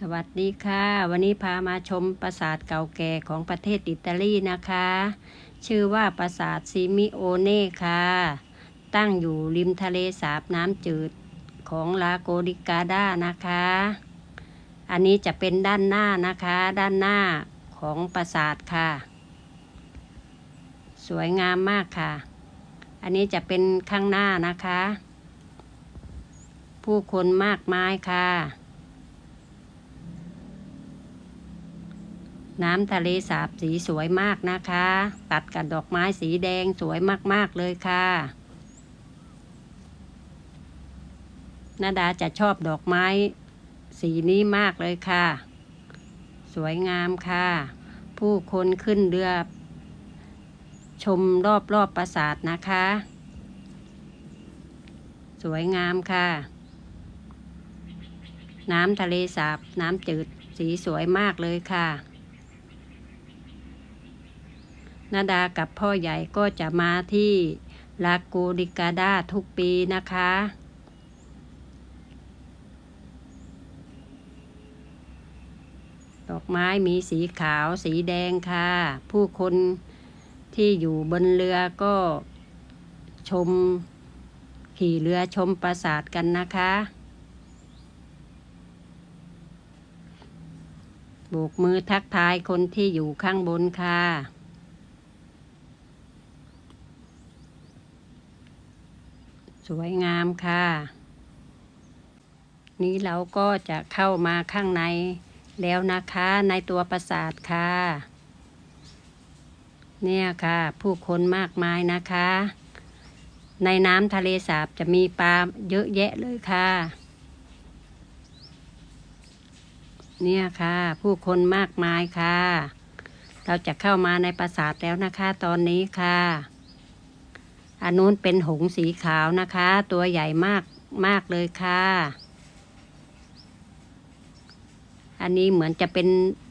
สวัสดีค่ะ วันนี้พามาชมปราสาทเก่าแก่ของประเทศอิตาลีนะคะ ชื่อว่าปราสาทซิมิโอเน่ค่ะ ตั้งอยู่ริมทะเลสาบน้ำจืดของลาโกดิกาด้านะคะ อันนี้จะเป็นด้านหน้านะคะ ด้านหน้าของปราสาทค่ะ สวยงามมากค่ะ อันนี้จะเป็นข้างหน้านะคะ ผู้คนมากมายค่ะ น้ำทะเลสาบสีสวยมากนะคะ ตัดกับดอกไม้สีแดงสวยมากๆเลยค่ะนาดาจะชอบดอกไม้สีนี้มากเลยค่ะ สวยงามค่ะ ผู้คนขึ้นเรือ ชมรอบๆบปราสาทนะคะ สวยงามค่ะ น้ำทะเลสาบน้ำจืดสีสวยมากเลยค่ะ นาดากับพ่อใหญ่ก็จะมาที่ลาโกดิกาดาทุกปีนะคะ ดอกไม้มีสีขาวสีแดงค่ะ ผู้คนที่อยู่บนเรือก็ชมขี่เรือชมปราสาทกันนะคะ โบกมือทักทายคนที่อยู่ข้างบนค่ะ สวยงามค่ะ นี้เราก็จะเข้ามาข้างในแล้วนะคะในตัวปราสาทค่ะ เนี่ยค่ะ ผู้คนมากมายนะคะ ในน้ำทะเลสาบจะมีปลาเยอะแยะเลยค่ะ เนี่ยค่ะ ผู้คนมากมายค่ะ เราจะเข้ามาในปราสาทแล้วนะคะ ตอนนี้ค่ะ อันนู้นเป็นหงส์สีขาวนะคะ ตัวใหญ่มากมากเลยค่ะ อันนี้เหมือนจะเป็น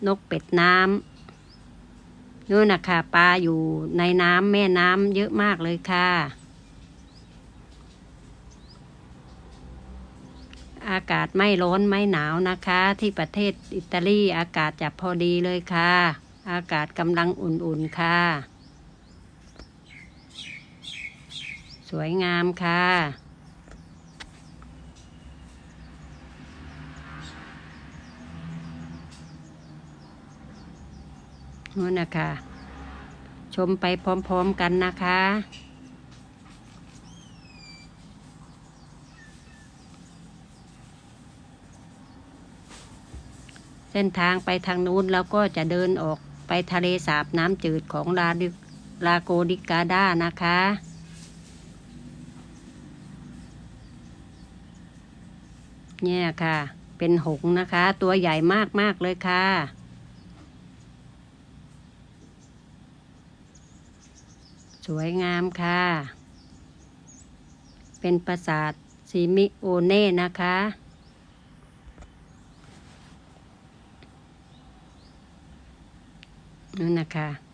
นกเป็ดน้ำนู่นนะคะปลาอยู่ในน้ำแม่น้ำเยอะมากเลยค่ะ อากาศไม่ร้อนไม่หนาวนะคะ ที่ประเทศอิตาลีอากาศจะพอดีเลยค่ะ อากาศกำลังอุ่นๆค่ะ ส วยงามค่ะ นู่นนะคะ ชมไปพร้อมๆกันนะคะเส้นทางไปทางนู้นเราก็จะเดินออกไปทะเลสาบน้ำจืดของลาดิลาโกดิกาดานะคะ เนี่ยค่ะ เป็นหงส์นะคะ ตัวใหญ่มากมากเลยค่ะ สวยงามค่ะ เป็นปราสาทซิมิโอเน่นะคะนั่นนะคะ